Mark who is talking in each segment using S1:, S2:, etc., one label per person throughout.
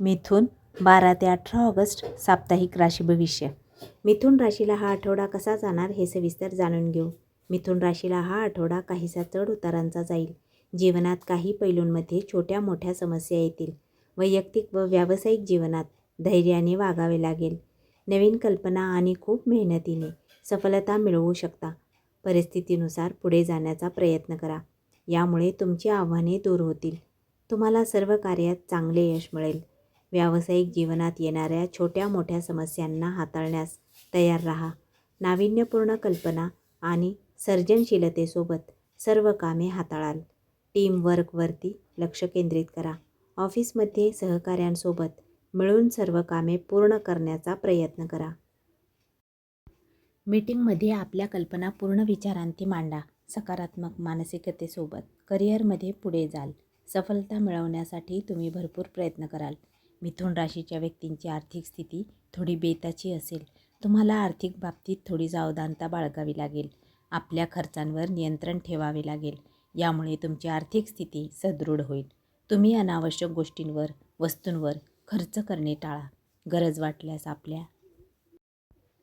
S1: मिथुन बारा ते अठरा ऑगस्ट साप्ताहिक राशी भविष्य. मिथुन राशीला हा आठवडा कसा जाणार हे सविस्तर जाणून घेऊ. मिथुन राशीला हा आठवडा काहीसा चढ उतारांचा जाईल. जीवनात काही पैलूंमध्ये छोट्या मोठ्या समस्या येतील. वैयक्तिक व व्यावसायिक जीवनात धैर्याने वागावे लागेल. नवीन कल्पना आणि खूप मेहनतीने सफलता मिळवू शकता. परिस्थितीनुसार पुढे जाण्याचा प्रयत्न करा. यामुळे तुमची आव्हाने दूर होतील. तुम्हाला सर्व कार्यात चांगले यश मिळेल. व्यावसायिक जीवनात येणाऱ्या छोट्या मोठ्या समस्यांना हाताळण्यास तयार राहा. नाविन्यपूर्ण कल्पना आणि सर्जनशीलतेसोबत सर्व कामे हाताळाल. टीमवर्कवरती लक्ष केंद्रित करा. ऑफिसमध्ये सहकाऱ्यांसोबत मिळून सर्व कामे पूर्ण करण्याचा प्रयत्न करा. मीटिंगमध्ये आपल्या कल्पना पूर्ण विचारांती मांडा. सकारात्मक मानसिकतेसोबत करिअरमध्ये पुढे जाल. सफलता मिळवण्यासाठी तुम्ही भरपूर प्रयत्न कराल. मिथुन राशीच्या व्यक्तींची आर्थिक स्थिती थोडी बेताची असेल. तुम्हाला आर्थिक बाबतीत थोडी सावधानता बाळगावी लागेल. आपल्या खर्चांवर नियंत्रण ठेवावे लागेल. यामुळे तुमची आर्थिक स्थिती सदृढ होईल. तुम्ही अनावश्यक गोष्टींवर वस्तूंवर खर्च करणे टाळा. गरज वाटल्यास आपल्या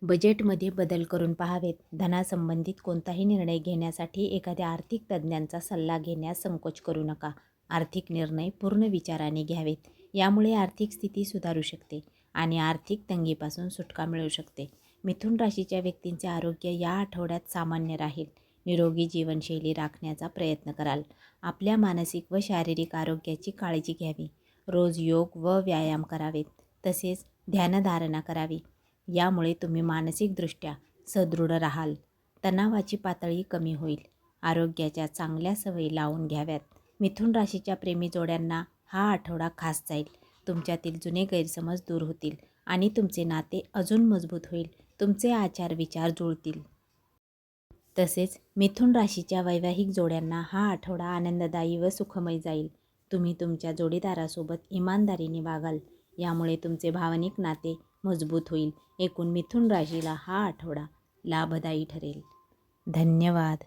S1: बजेटमध्ये बदल करून पाहावेत. धनासंबंधित कोणताही निर्णय घेण्यासाठी एखाद्या आर्थिक तज्ज्ञांचा सल्ला घेण्यास संकोच करू नका. आर्थिक निर्णय पूर्ण विचाराने घ्यावेत. यामुळे आर्थिक स्थिती सुधारू शकते आणि आर्थिक तंगीपासून सुटका मिळू शकते. मिथुन राशीच्या व्यक्तींचे आरोग्य या आठवड्यात सामान्य राहील. निरोगी जीवनशैली राखण्याचा प्रयत्न कराल. आपल्या मानसिक व शारीरिक आरोग्याची काळजी घ्यावी. रोज योग व व्यायाम करावेत. तसेच ध्यानधारणा करावी. यामुळे तुम्ही मानसिकदृष्ट्या सदृढ राहाल. तणावाची पातळी कमी होईल. आरोग्याच्या चांगल्या सवयी लावून घ्याव्यात. मिथुन राशीच्या प्रेमी जोड्यांना हा आठवडा खास जाईल. तुमच्यातील जुने गैरसमज दूर होतील आणि तुमचे नाते अजून मजबूत होईल. तुमचे आचार विचार जुळतील. तसेच मिथुन राशीच्या वैवाहिक जोड्यांना हा आठवडा आनंददायी व सुखमय जाईल. तुम्ही तुमच्या जोडीदारासोबत इमानदारीने वागाल. यामुळे तुमचे भावनिक नाते मजबूत होईल. एकूण मिथुन राशीला हा आठवडा लाभदायी ठरेल. धन्यवाद.